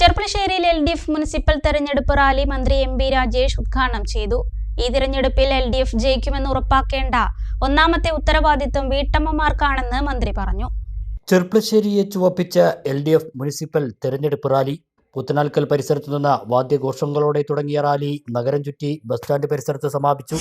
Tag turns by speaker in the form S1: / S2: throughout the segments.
S1: ചെർപ്പളശ്ശേരിയിൽ L D F municipal തെരഞ്ഞെടുപ്പ് rally മന്ത്രി M B Rajesh ഉദ്ഘാടനം ചെയ്തു. ഈ തിരഞ്ഞെടുപ്പിൽ എൽ ഡി എഫ് ജയിക്കുമെന്ന് ഉറപ്പാക്കേണ്ട ഒന്നാമത്തെ ഉത്തരവാദിത്വം വീട്ടമ്മമാർക്കാണെന്ന് മന്ത്രി പറഞ്ഞു.
S2: ചെർപ്പളശ്ശേരിയെ ചുവപ്പിച്ച എൽ ഡി എഫ് മുനിസിപ്പൽ തെരഞ്ഞെടുപ്പ് റാലി പുത്തനാൽക്കൽ പരിസരത്തു നിന്ന് വാദ്യഘോഷങ്ങളോടെ തുടങ്ങിയ റാലി നഗരം ചുറ്റി ബസ് സ്റ്റാൻഡ് പരിസരത്ത് സമാപിച്ചു.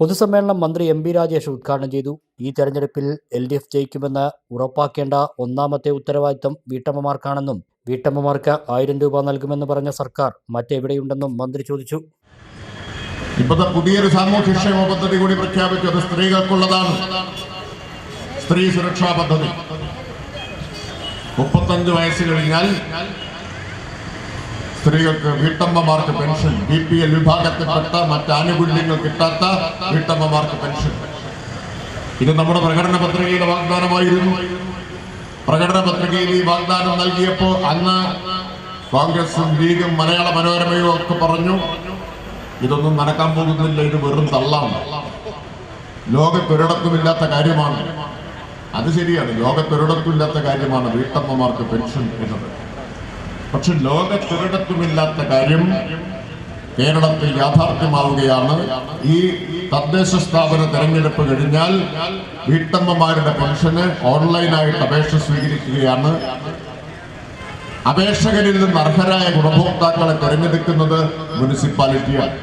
S2: പൊതുസമ്മേളനം മന്ത്രി എം ബി രാജേഷ് ഉദ്ഘാടനം ചെയ്തു. ഈ തെരഞ്ഞെടുപ്പിൽ എൽ ഡി എഫ് ജയിക്കുമെന്ന് ഉറപ്പാക്കേണ്ട ഒന്നാമത്തെ ഉത്തരവാദിത്തം വീട്ടമ്മമാർക്കാണെന്നും വീട്ടമ്മമാർക്ക് ആയിരം രൂപ നൽകുമെന്ന് പറഞ്ഞ സർക്കാർ മറ്റെവിടെയുണ്ടെന്നും മന്ത്രി ചോദിച്ചു.
S3: ഇപ്പോഴത്തെ പുതിയൊരു സാമൂഹ്യക്ഷേമ പദ്ധതി കൂടി പ്രഖ്യാപിച്ചത് സ്ത്രീകൾക്കുള്ളതാണ്. സ്ത്രീ സുരക്ഷാ പദ്ധതി. മുപ്പത്തഞ്ച് വയസ്സ് കഴിഞ്ഞാൽ സ്ത്രീകൾക്ക് വീട്ടമ്മമാർക്ക് പെൻഷൻ ബി പി എൽ വിഭാഗത്തിൽപ്പെട്ട മറ്റ് ആനുകൂല്യങ്ങൾ കിട്ടാത്ത വീട്ടമ്മമാർക്ക് പെൻഷൻ. ഇത് നമ്മുടെ പ്രകടന പത്രികയുടെ വാഗ്ദാനമായിരുന്നു. പ്രകടന പത്രികയിൽ ഈ വാഗ്ദാനം നൽകിയപ്പോൾ അന്ന് കോൺഗ്രസും ലീഗും മലയാള മനോരമയും ഒക്കെ പറഞ്ഞു ഇതൊന്നും നടക്കാൻ പോകുന്നില്ല ഇത് വെറും തള്ളാണ്. ലോകത്തൊരിടത്തുമില്ലാത്ത കാര്യമാണ്. അത് ശരിയാണ് ലോകത്തൊരിടത്തുമില്ലാത്ത കാര്യമാണ് വീട്ടമ്മമാർക്ക് പെൻഷൻ എന്നത്. പക്ഷെ ലോകത്തൊരിടത്തുമില്ലാത്ത കാര്യം കേരളത്തിൽ യാഥാർത്ഥ്യമാവുകയാണ്. ഈ തദ്ദേശ സ്ഥാപന തെരഞ്ഞെടുപ്പ് കഴിഞ്ഞാൽ വീട്ടമ്മമാരുടെ പെൻഷന് ഓൺലൈനായിട്ട് അപേക്ഷ സ്വീകരിക്കുകയാണ്. അപേക്ഷകരിൽ നിന്ന് അർഹരായ ഗുണഭോക്താക്കളെ തെരഞ്ഞെടുക്കുന്നത് മുനിസിപ്പാലിറ്റിയാണ്.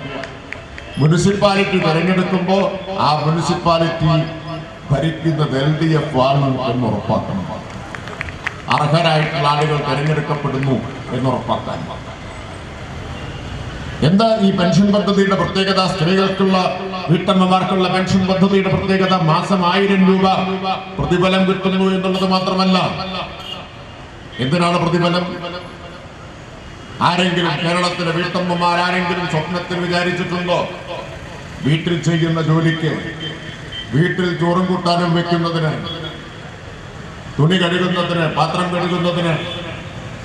S3: മുനിസിപ്പാലിറ്റി തെരഞ്ഞെടുക്കുമ്പോൾ ആ മുനിസിപ്പാലിറ്റി ഭരിക്കുന്നത് എൽ ഡി എഫ് ആണ് എന്ന് ഉറപ്പാക്കണം. അർഹരായിട്ടുള്ള ആളുകൾ തെരഞ്ഞെടുക്കപ്പെടുന്നു എന്ന് ഉറപ്പാക്കാൻ എന്താ ഈ പെൻഷൻ പദ്ധതിയുടെ പ്രത്യേകത? സ്ത്രീകൾക്കുള്ള വീട്ടമ്മമാർക്കുള്ള പെൻഷൻ പദ്ധതിയുടെ പ്രത്യേകത? മാസം ആയിരം രൂപ പ്രതിഫലം കിട്ടുന്നു എന്നുള്ളത് മാത്രമല്ല. എന്തിനാണ് പ്രതിഫലം? ആരെങ്കിലും കേരളത്തിലെ വീട്ടമ്മമാർ ആരെങ്കിലും സ്വപ്നത്തിൽ വിചാരിച്ചിട്ടുണ്ടോ? വീട്ടിൽ ചെയ്യുന്ന ജോലിക്ക് വീട്ടിൽ ചോറും കൂട്ടാനും വെക്കുന്നതിന് തുണി കഴുകുന്നതിന് പാത്രം കഴുകുന്നതിന്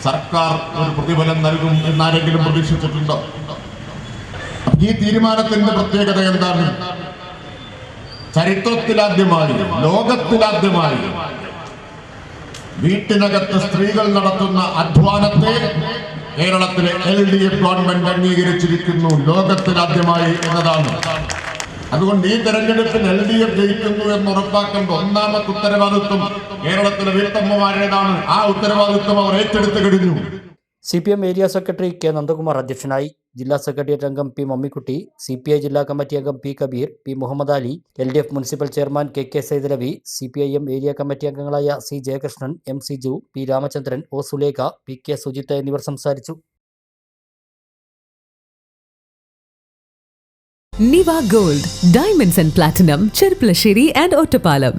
S3: സർക്കാർ ഒരു പ്രതിഫലം നൽകും എന്നാരെങ്കിലും പ്രതീക്ഷിച്ചിട്ടുണ്ടോ? ഈ തീരുമാനത്തിന്റെ പ്രത്യേകത എന്താണ്? ചരിത്രത്തിലാദ്യമായി ലോകത്തിലാദ്യമായി വീട്ടിനകത്ത് സ്ത്രീകൾ നടത്തുന്ന അധ്വാനത്തെ കേരളത്തിലെ എൽ ഡി എഫ് ഗവൺമെന്റ് അംഗീകരിച്ചിരിക്കുന്നു. ലോകത്തിലാദ്യമായി എന്നതാണ്. അതുകൊണ്ട് ഈ തെരഞ്ഞെടുപ്പിൽ എൽ ഡി എഫ് ജയിക്കുന്നു എന്ന് ഉറപ്പാക്കേണ്ട ഒന്നാമത്തെ ഉത്തരവാദിത്വം കേരളത്തിലെ വീട്ടമ്മമാരുടേതാണ്. ആ ഉത്തരവാദിത്വം അവർ ഏറ്റെടുത്തു കഴിഞ്ഞു.
S2: C P M area secretary K Nandakumar അധ്യക്ഷനായി ജില്ലാ സെക്രട്ടേറിയറ്റ് അംഗം P Mammikutty C P I ജില്ലാ കമ്മിറ്റി അംഗം P Kabeer P Muhammad Ali L D F municipal chairman K K Saidalavi C P I M area committee അംഗങ്ങളായ C Jayakrishnan M C ജു P Ramachandran O Sulekha P K Sujith എന്നിവർ സംസാരിച്ചു.
S4: Niva gold diamonds and platinum Cherpulassery and Ottapalam.